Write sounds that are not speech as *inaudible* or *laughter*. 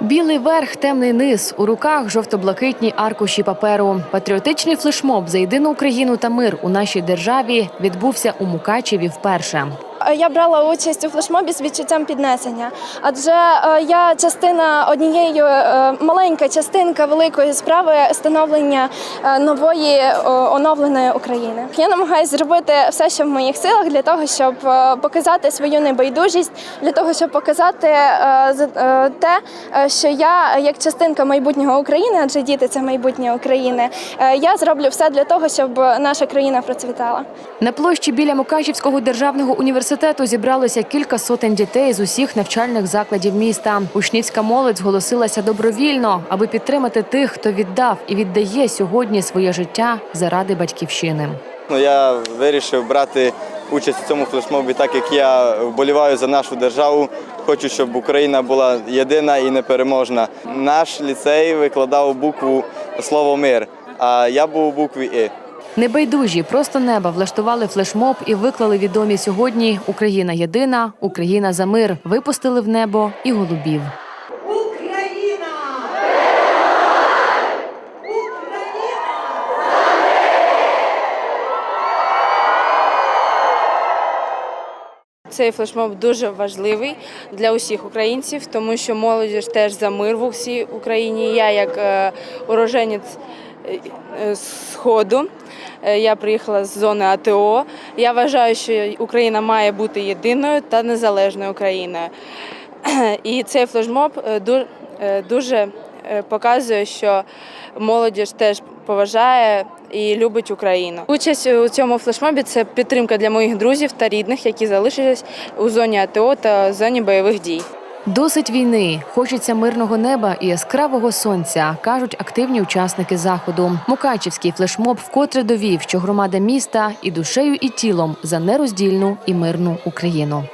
Білий верх, темний низ, у руках жовто-блакитні аркуші паперу. Патріотичний флешмоб за єдину Україну та мир у нашій державі відбувся у Мукачеві вперше. Я брала участь у флешмобі з відчуттям піднесення, адже е, я частина однієї е, маленька частинка великої справи становлення е, нової е, оновленої України. Я намагаюся зробити все, що в моїх силах, для того, щоб е, показати свою небайдужість, для того, щоб показати е, е, те, е, що я як частинка майбутнього України, адже діти це майбутнє України. е, Я зроблю все для того, щоб наша країна процвітала. На площі біля Мукачівського державного університету зібралося кілька сотень дітей з усіх навчальних закладів міста. Учнівська молодь зголосилася добровільно, аби підтримати тих, хто віддав і віддає сьогодні своє життя заради батьківщини. Ну, я вирішив брати участь у цьому флешмобі, так як я вболіваю за нашу державу. Хочу, щоб Україна була єдина і непереможна. Наш ліцей викладав букву слово мир, а я був у букві І. Небайдужі просто неба влаштували флешмоб і виклали відомі сьогодні Україна єдина, Україна за мир. Випустили в небо і голубів. Цей флешмоб дуже важливий для усіх українців, тому що молоді ж теж за мир в усій Україні. Я як е, уроженець сходу. е, Я приїхала з зони АТО. Я вважаю, що Україна має бути єдиною та незалежною Україною. *clears throat* І цей флешмоб е, ду- е, дуже е, показує, що молодіж теж поважає і любить Україну. Участь у цьому флешмобі це підтримка для моїх друзів та рідних, які залишились у зоні АТО та зоні бойових дій. Досить війни, хочеться мирного неба і яскравого сонця, кажуть активні учасники заходу. Мукачівський флешмоб вкотре довів, що громада міста і душею, і тілом за нероздільну і мирну Україну.